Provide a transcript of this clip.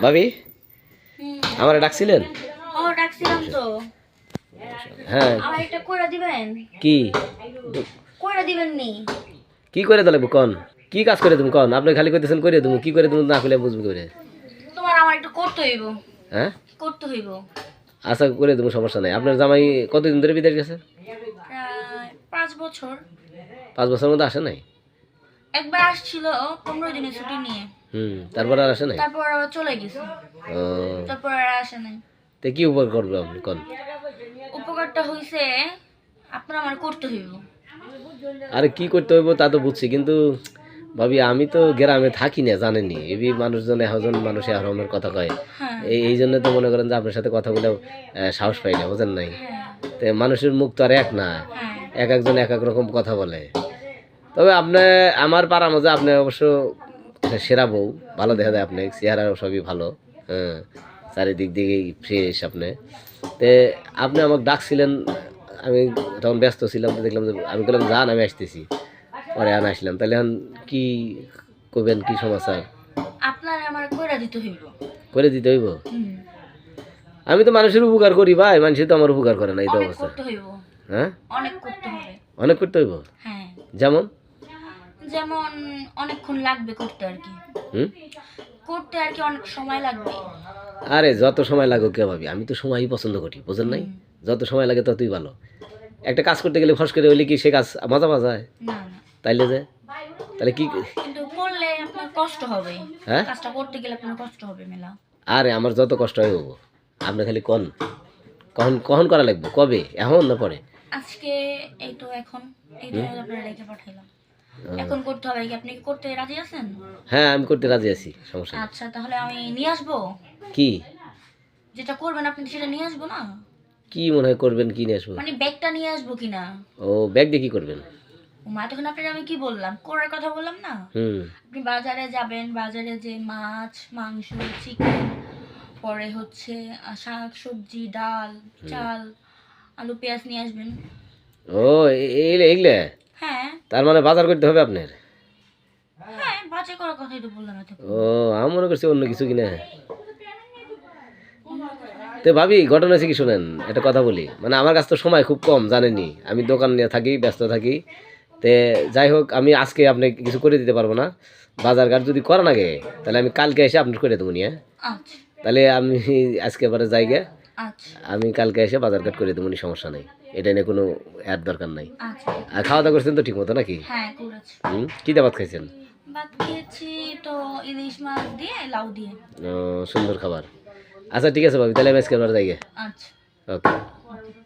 ভাবি? হুম। আমার ডাকছিলেন? ও ডাকছিলাম তো। হ্যাঁ। আমার একটা কইরা দিবেন? কি? কইরা দিবেন নি। কি করে দিলে কন কি কাজ করে তুমি কন? আপনি খালি করতেছেন করে দেবো কি করে তুমি না করলে বুঝব করে তোমার আমার একটু করতে হইব। হ্যাঁ? করতে হইব। আশা করে দেবো সমস্যা নাই। আপনার জামাই কতদিন ধরে বিদেশ গেছে? পাঁচ বছর। পাঁচ বছরের মধ্যে আসে নাই? একবার আসছিল পনেরো দিনের ছুটি নিয়ে। হুম তারপর আর আসে নাই? তারপর আবার চলে গেছে। তারপর আর আসে নাই। তো কি উপর করবে আপনি? কন? উপকারটা হইছে আপনার আমার করতে হইব। আরে কি করতে হইব তা তো বুঝছি কিন্তু ভাবি আমি তো গ্রামে থাকি না জানেনি এবি মানুষজন এখন মানুষ আহরমের কথা কয়। হ্যাঁ। এই জন্য তো মনে করেন যে আপনার সাথে কথা বলে সাহস পাই না বোঝেন নাই? হ্যাঁ। তো মানুষের মুখ তো আর এক না। হ্যাঁ। এক একজন এক এক রকম কথা বলে। তবে আপনি আমার পাড়ার মধ্যে আপনি অবশ্য সেরা বউ ভালো দেখা যায় আপনি চেহারা সবই ভালো হ্যাঁ চারিদিক দিকেই ফ্রেশ আপনি। তে আপনি আমাকে ডাকছিলেন আমি তখন ব্যস্ত ছিলাম তো দেখলাম যে আমি বললাম যান আমি আসতেছি। পরে আন আসলাম। তাহলে এখন কি করবেন কি সমাচার? আপনার আমার কইরা দিতে হইব। করে দিতে হইব? আমি তো মানুষের উপকার করি ভাই মানুষের তো আমার উপকার করে না এই তো অবস্থা। হ্যাঁ? অনেক করতে হবে। অনেক করতে হইব? হ্যাঁ। যেমন? যেমন অনেকক্ষণ লাগবে করতে আর কি। করতে আর কি অনেক সময় লাগবে। আরে যত সময় লাগুক কে ভাবি আমি তো সময়ই পছন্দ করি বুঝেন নাই? যত সময় লাগে ততই ভালো। একটা কাজ করতে গেলে ফস করে হইলে কি সে কাজ মজা মজা হয় তাইলে যে? তাহলে কি কিন্তু করলে আপনার কষ্ট হবে। হ্যাঁ? কাজটা করতে গেলে আপনার কষ্ট হবে মেলা। আরে আমার যত কষ্ট হয় হব আপনি খালি কন। কখন কখন করা লাগবে? কবে? এখন না পরে? আজকে এই তো এখন এই আপনার রেখে পাঠাইলাম। এখন করতে হবে কি? আপনি কি করতে রাজি আছেন? হ্যাঁ আমি করতে রাজি আছি সমস্যা নেই। আচ্ছা তাহলে আমি নিয়ে আসব? কি? যেটা করবেন আপনি সেটা নিয়ে আসব না? কি মনে হয় করবেন কি নিয়ে আসব? মানে ব্যাগটা নিয়ে আসব কিনা ও ব্যাগ দিয়ে কি করবেন? মা তখন আপনার আমি কি বললাম? করার কথা বললাম না? হুম। আপনি বাজারে যাবেন বাজারে যে মাছ মাংস চিকেন পরে হচ্ছে আহ, শাক সবজি ডাল চাল আলু পেঁয়াজ নিয়ে আসবেন। ও এগুলো? তার মানে বাজার করতে হবে আপনার? হ্যাঁ ও আমি মনে করছি অন্য কিছু কিনা। তো ভাবি ঘটনা আছে কি শোনেন একটা কথা বলি। মানে আমার কাছে তো সময় খুব কম জানেনি আমি দোকান নিয়ে থাকি ব্যস্ত থাকি। তে যাই হোক আমি আজকে আপনি কিছু করে দিতে পারব না। বাজার ঘাট যদি করেন আগে তাহলে আমি কালকে এসে আপনার করে দেবো নিয়ে। আচ্ছা। তাহলে আমি আজকে এবারে যাই আচ্ছা আমি কালকে এসে বাজার ঘাট করে দেবো সমস্যা নেই। এটা নিয়ে কোনো অ্যাড দরকার নাই। আচ্ছা। আর খাওয়া দাওয়া করছেন তো ঠিক মতো নাকি কি হুম? কী দাবাত খাইছেন? সুন্দর খাবার। আচ্ছা ঠিক আছে ভাবি তাহলে আমি আজকে যাই আচ্ছা। ওকে।